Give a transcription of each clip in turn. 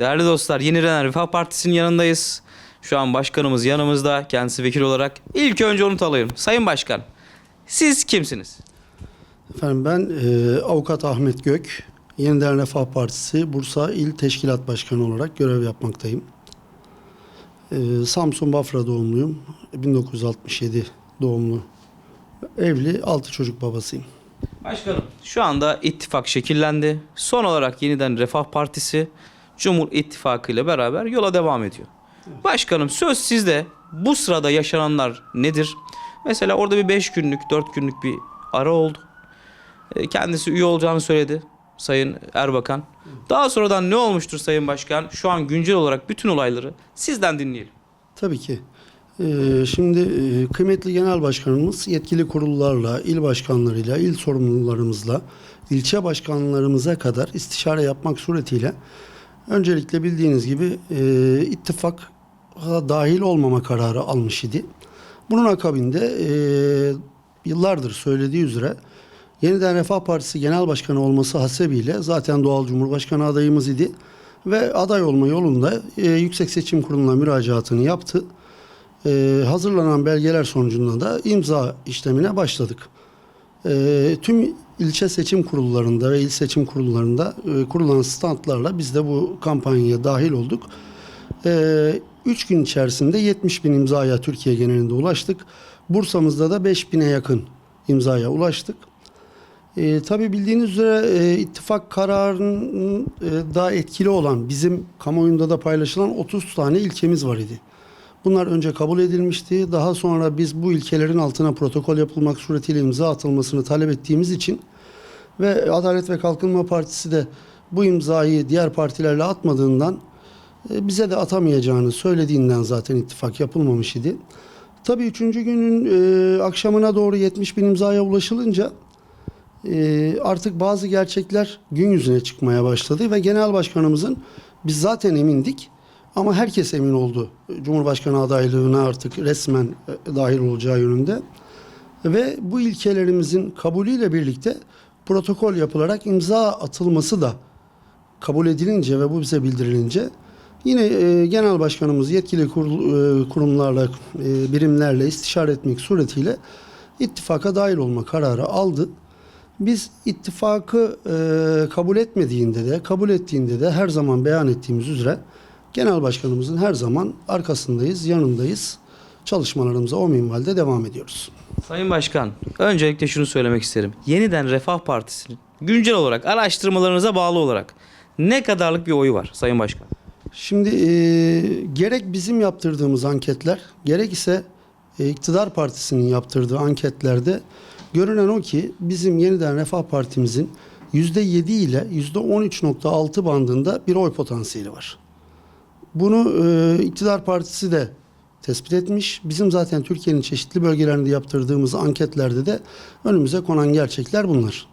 Değerli dostlar, Yenilenen Refah Partisi'nin yanındayız. Şu an başkanımız yanımızda, kendisi vekil olarak. İlk önce onu tanıyalım. Sayın Başkan, siz kimsiniz? Efendim ben e, avukat Ahmet Gök, Yeniden Refah Partisi Bursa İl Teşkilat Başkanı olarak görev yapmaktayım. E, Samsun Bafra doğumluyum. 1967 doğumlu. Evli, altı çocuk babasıyım. Başkanım, şu anda ittifak şekillendi. Son olarak Yeniden Refah Partisi Cumhur İttifakı ile beraber yola devam ediyor. Başkanım söz sizde. Bu sırada yaşananlar nedir? Mesela orada bir 5 günlük, 4 günlük bir ara oldu. E, Kendisi üye olacağını söyledi Sayın Erbakan. Daha sonradan ne olmuştur Sayın Başkan? Şu an güncel olarak bütün olayları sizden dinleyelim. Tabii ki. E, şimdi e, kıymetli genel başkanımız yetkili kurullarla, il başkanlarıyla, il sorumlularımızla, ilçe başkanlarımıza kadar istişare yapmak suretiyle öncelikle bildiğiniz gibi e, ittifaka dahil olmama kararı almış idi. Bunun akabinde e, yıllardır söylediği üzere Yeniden Refah Partisi Genel Başkanı olması hasebiyle zaten doğal Cumhurbaşkanı adayımız idi ve aday olma yolunda e, Yüksek Seçim Kurulu'na müracaatını yaptı. E, hazırlanan belgeler sonucunda da imza işlemine başladık. E, tüm ilçe seçim kurullarında ve il seçim kurullarında e, kurulan standlarla biz de bu kampanyaya dahil olduk. E, üç gün içerisinde 70 bin imzaya Türkiye genelinde ulaştık. Bursa'mızda da 5 bine yakın imzaya ulaştık. E, tabii bildiğiniz üzere e, ittifak kararının e, daha etkili olan bizim kamuoyunda da paylaşılan 30 tane ilkemiz var idi. Bunlar önce kabul edilmişti. Daha sonra biz bu ilkelerin altına protokol yapılmak suretiyle imza atılmasını talep ettiğimiz için ve Adalet ve Kalkınma Partisi de bu imzayı diğer partilerle atmadığından e, bize de atamayacağını söylediğinden zaten ittifak yapılmamış idi. Tabii üçüncü günün e, akşamına doğru 70 bin imzaya ulaşılınca e, artık bazı gerçekler gün yüzüne çıkmaya başladı ve genel başkanımızın biz zaten emindik ama herkes emin oldu Cumhurbaşkanı adaylığına artık resmen e, dahil olacağı yönünde ve bu ilkelerimizin kabulüyle birlikte protokol yapılarak imza atılması da kabul edilince ve bu bize bildirilince yine e, genel başkanımız yetkili e, kurumlarla birimlerle istişare etmek suretiyle ittifaka dahil olma kararı aldı. Biz ittifakı e, kabul etmediğinde de kabul ettiğinde de her zaman beyan ettiğimiz üzere genel başkanımızın her zaman arkasındayız, yanındayız. Çalışmalarımıza o minvalde devam ediyoruz. Sayın Başkan, öncelikle şunu söylemek isterim. Yeniden Refah Partisi'nin güncel olarak araştırmalarınıza bağlı olarak ne kadarlık bir oyu var Sayın Başkan? Şimdi e, gerek bizim yaptırdığımız anketler, gerek ise e, iktidar partisinin yaptırdığı anketlerde görünen o ki bizim yeniden Refah Partimizin %7 ile %13.6 bandında bir oy potansiyeli var. Bunu e, iktidar partisi de tespit etmiş. Bizim zaten Türkiye'nin çeşitli bölgelerinde yaptırdığımız anketlerde de önümüze konan gerçekler bunlar.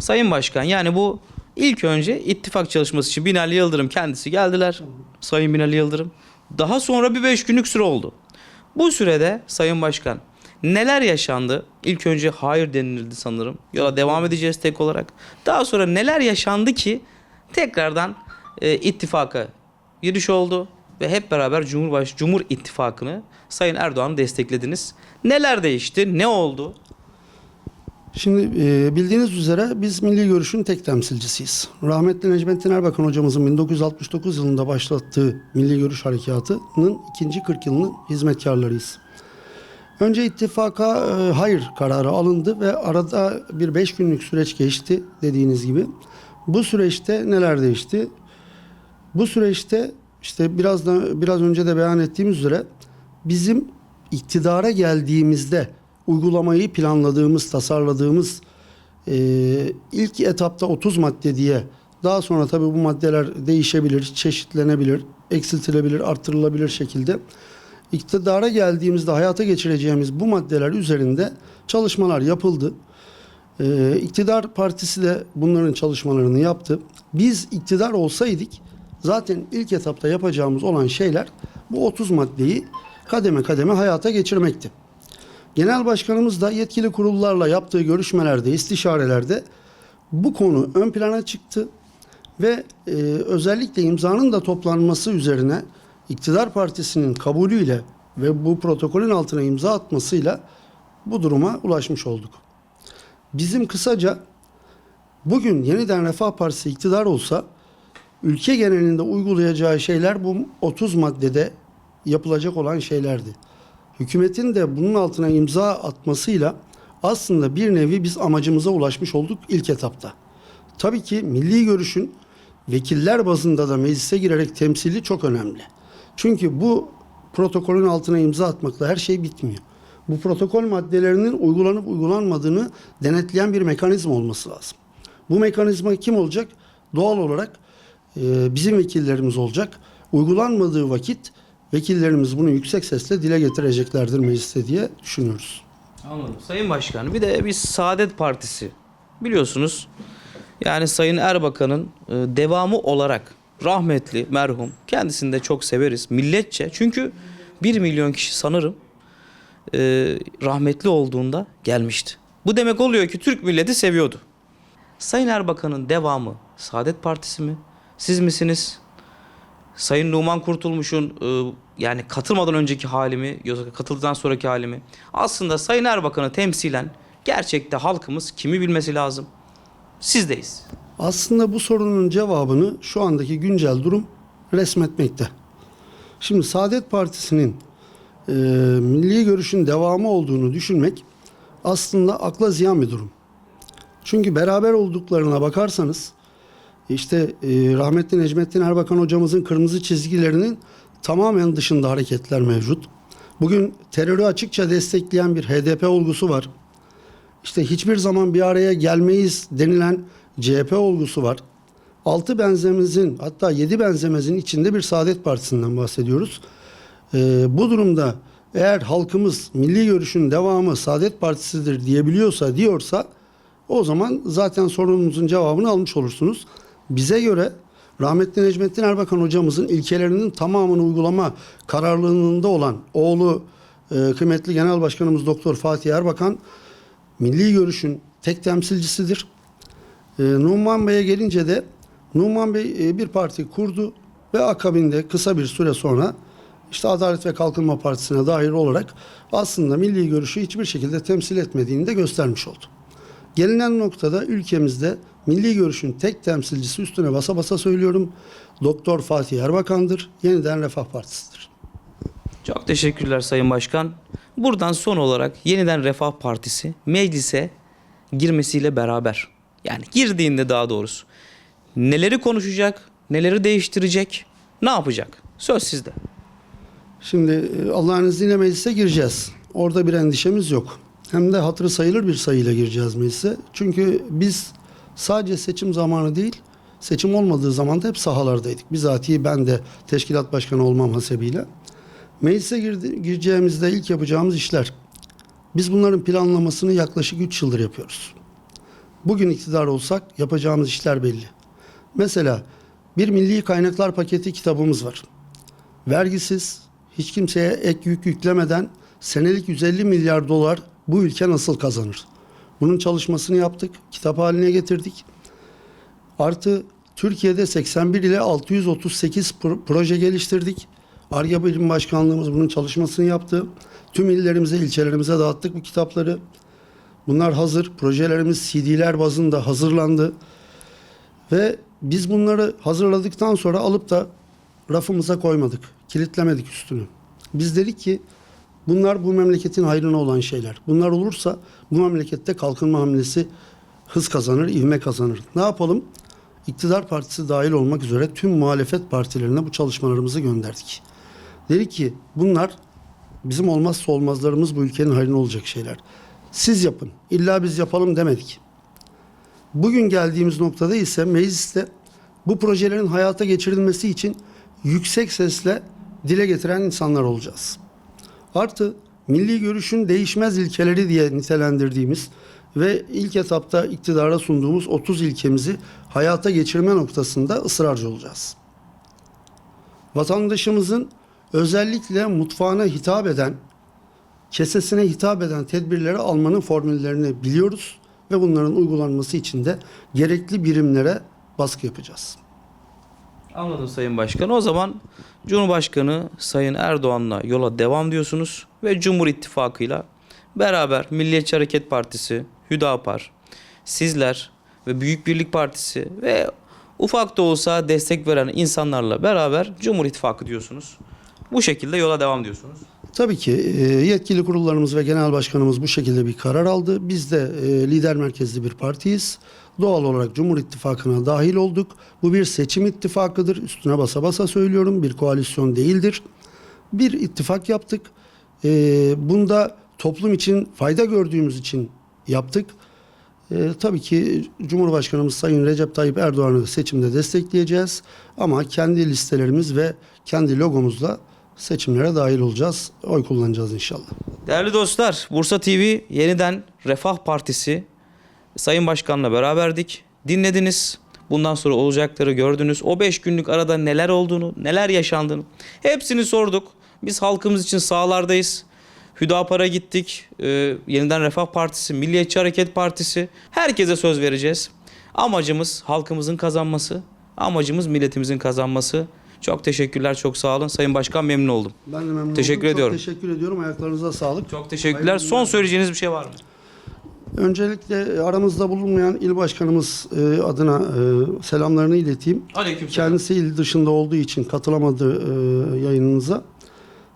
Sayın Başkan yani bu ilk önce ittifak çalışması için Binali Yıldırım kendisi geldiler. Sayın Binali Yıldırım. Daha sonra bir beş günlük süre oldu. Bu sürede Sayın Başkan neler yaşandı? İlk önce hayır denildi sanırım. Yola devam edeceğiz tek olarak. Daha sonra neler yaşandı ki tekrardan e, ittifaka giriş oldu ve hep beraber Cumhurbaş Cumhur İttifakı'nı Sayın Erdoğan'ı desteklediniz. Neler değişti? Ne oldu? Şimdi e, bildiğiniz üzere biz Milli Görüş'ün tek temsilcisiyiz. Rahmetli Necmettin Erbakan hocamızın 1969 yılında başlattığı Milli Görüş Harekatı'nın ikinci 40 yılının hizmetkarlarıyız. Önce ittifaka e, hayır kararı alındı ve arada bir 5 günlük süreç geçti dediğiniz gibi. Bu süreçte neler değişti? Bu süreçte işte biraz da biraz önce de beyan ettiğimiz üzere bizim iktidara geldiğimizde uygulamayı planladığımız, tasarladığımız e, ilk etapta 30 madde diye daha sonra tabii bu maddeler değişebilir, çeşitlenebilir, eksiltilebilir, artırılabilir şekilde iktidara geldiğimizde hayata geçireceğimiz bu maddeler üzerinde çalışmalar yapıldı. Ee, iktidar partisi de bunların çalışmalarını yaptı. Biz iktidar olsaydık zaten ilk etapta yapacağımız olan şeyler bu 30 maddeyi kademe kademe hayata geçirmekti. Genel başkanımız da yetkili kurullarla yaptığı görüşmelerde, istişarelerde bu konu ön plana çıktı Ve e, özellikle imzanın da toplanması üzerine iktidar partisinin kabulüyle ve bu protokolün altına imza atmasıyla bu duruma ulaşmış olduk. Bizim kısaca bugün yeniden Refah Partisi iktidar olsa ülke genelinde uygulayacağı şeyler bu 30 maddede yapılacak olan şeylerdi. Hükümetin de bunun altına imza atmasıyla aslında bir nevi biz amacımıza ulaşmış olduk ilk etapta. Tabii ki milli görüşün vekiller bazında da meclise girerek temsili çok önemli. Çünkü bu protokolün altına imza atmakla her şey bitmiyor. Bu protokol maddelerinin uygulanıp uygulanmadığını denetleyen bir mekanizma olması lazım. Bu mekanizma kim olacak? Doğal olarak e, bizim vekillerimiz olacak. Uygulanmadığı vakit vekillerimiz bunu yüksek sesle dile getireceklerdir mecliste diye düşünüyoruz. Anladım. Sayın Başkan bir de biz Saadet Partisi biliyorsunuz yani Sayın Erbakan'ın e, devamı olarak rahmetli merhum kendisini de çok severiz milletçe çünkü 1 milyon kişi sanırım e, rahmetli olduğunda gelmişti. Bu demek oluyor ki Türk milleti seviyordu. Sayın Erbakan'ın devamı Saadet Partisi mi? Siz misiniz? Sayın Numan Kurtulmuş'un e, yani katılmadan önceki halimi katıldıktan sonraki halimi aslında Sayın Erbakan'ı temsilen gerçekte halkımız kimi bilmesi lazım? Sizdeyiz. Aslında bu sorunun cevabını şu andaki güncel durum resmetmekte. Şimdi Saadet Partisi'nin e, milli görüşün devamı olduğunu düşünmek aslında akla ziyan bir durum. Çünkü beraber olduklarına bakarsanız işte e, rahmetli Necmettin Erbakan hocamızın kırmızı çizgilerinin tamamen dışında hareketler mevcut. Bugün terörü açıkça destekleyen bir HDP olgusu var. İşte hiçbir zaman bir araya gelmeyiz denilen CHP olgusu var. Altı benzemezin hatta yedi benzemezin içinde bir Saadet Partisi'nden bahsediyoruz. Ee, bu durumda eğer halkımız milli görüşün devamı Saadet Partisi'dir diyebiliyorsa diyorsa o zaman zaten sorununuzun cevabını almış olursunuz. Bize göre rahmetli Necmettin Erbakan hocamızın ilkelerinin tamamını uygulama kararlılığında olan oğlu e, kıymetli Genel Başkanımız Doktor Fatih Erbakan milli görüşün tek temsilcisidir. E, Numan Bey'e gelince de Numan Bey e, bir parti kurdu ve akabinde kısa bir süre sonra işte Adalet ve Kalkınma Partisi'ne dahil olarak aslında milli görüşü hiçbir şekilde temsil etmediğini de göstermiş oldu. Gelinen noktada ülkemizde milli görüşün tek temsilcisi üstüne basa basa söylüyorum. Doktor Fatih Erbakan'dır. Yeniden Refah Partisi'dir. Çok teşekkürler Sayın Başkan. Buradan son olarak yeniden Refah Partisi meclise girmesiyle beraber yani girdiğinde daha doğrusu neleri konuşacak, neleri değiştirecek, ne yapacak? Söz sizde. Şimdi e, Allah'ın izniyle meclise gireceğiz. Orada bir endişemiz yok. Hem de hatırı sayılır bir sayıyla gireceğiz meclise. Çünkü biz sadece seçim zamanı değil, seçim olmadığı zaman da hep sahalardaydık. Bizatihi ben de teşkilat başkanı olmam hasebiyle. Meclise girdi, gireceğimizde ilk yapacağımız işler. Biz bunların planlamasını yaklaşık 3 yıldır yapıyoruz. Bugün iktidar olsak yapacağımız işler belli. Mesela bir milli kaynaklar paketi kitabımız var. Vergisiz, hiç kimseye ek yük yüklemeden senelik 150 milyar dolar bu ülke nasıl kazanır? Bunun çalışmasını yaptık, kitap haline getirdik. Artı Türkiye'de 81 ile 638 pro- proje geliştirdik. Arge Bilim Başkanlığımız bunun çalışmasını yaptı. Tüm illerimize, ilçelerimize dağıttık bu kitapları. Bunlar hazır. Projelerimiz CD'ler bazında hazırlandı. Ve biz bunları hazırladıktan sonra alıp da rafımıza koymadık. Kilitlemedik üstünü. Biz dedik ki bunlar bu memleketin hayrına olan şeyler. Bunlar olursa bu memlekette kalkınma hamlesi hız kazanır, ivme kazanır. Ne yapalım? İktidar partisi dahil olmak üzere tüm muhalefet partilerine bu çalışmalarımızı gönderdik. Dedik ki bunlar bizim olmazsa olmazlarımız bu ülkenin hayrına olacak şeyler. Siz yapın. İlla biz yapalım demedik. Bugün geldiğimiz noktada ise mecliste bu projelerin hayata geçirilmesi için yüksek sesle dile getiren insanlar olacağız. Artı milli görüşün değişmez ilkeleri diye nitelendirdiğimiz ve ilk etapta iktidara sunduğumuz 30 ilkemizi hayata geçirme noktasında ısrarcı olacağız. Vatandaşımızın özellikle mutfağına hitap eden, kesesine hitap eden tedbirleri almanın formüllerini biliyoruz ve bunların uygulanması için de gerekli birimlere baskı yapacağız. Anladım Sayın Başkan. O zaman Cumhurbaşkanı Sayın Erdoğan'la yola devam diyorsunuz ve Cumhur İttifakı'yla beraber Milliyetçi Hareket Partisi, Hüdapar, sizler ve Büyük Birlik Partisi ve ufak da olsa destek veren insanlarla beraber Cumhur İttifakı diyorsunuz. Bu şekilde yola devam diyorsunuz. Tabii ki e, yetkili kurullarımız ve genel başkanımız bu şekilde bir karar aldı. Biz de e, lider merkezli bir partiyiz. Doğal olarak Cumhur İttifakı'na dahil olduk. Bu bir seçim ittifakıdır. Üstüne basa basa söylüyorum. Bir koalisyon değildir. Bir ittifak yaptık. E, bunda toplum için fayda gördüğümüz için yaptık. E, tabii ki Cumhurbaşkanımız Sayın Recep Tayyip Erdoğan'ı seçimde destekleyeceğiz. Ama kendi listelerimiz ve kendi logomuzla seçimlere dahil olacağız. Oy kullanacağız inşallah. Değerli dostlar, Bursa TV yeniden Refah Partisi Sayın Başkan'la beraberdik. Dinlediniz. Bundan sonra olacakları gördünüz. O 5 günlük arada neler olduğunu, neler yaşandığını hepsini sorduk. Biz halkımız için sahalardayız. Hüdapar'a gittik. Ee, yeniden Refah Partisi, Milliyetçi Hareket Partisi. Herkese söz vereceğiz. Amacımız halkımızın kazanması. Amacımız milletimizin kazanması. Çok teşekkürler, çok sağ olun. Sayın Başkan memnun oldum. Ben de memnun Teşekkür oldum. ediyorum. Çok teşekkür ediyorum. Ayaklarınıza sağlık. Çok teşekkürler. Hayırlı Son günler. söyleyeceğiniz bir şey var mı? Öncelikle aramızda bulunmayan il başkanımız e, adına e, selamlarını ileteyim. Aleykümselam. Kendisi il dışında olduğu için katılamadı e, yayınınıza.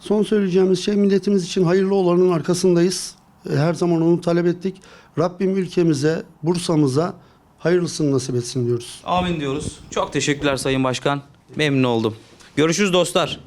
Son söyleyeceğimiz şey milletimiz için hayırlı olanın arkasındayız. E, Her zaman onu talep ettik. Rabbim ülkemize, Bursa'mıza hayırlısını nasip etsin diyoruz. Amin diyoruz. Çok teşekkürler Sayın Başkan. Memnun oldum. Görüşürüz dostlar.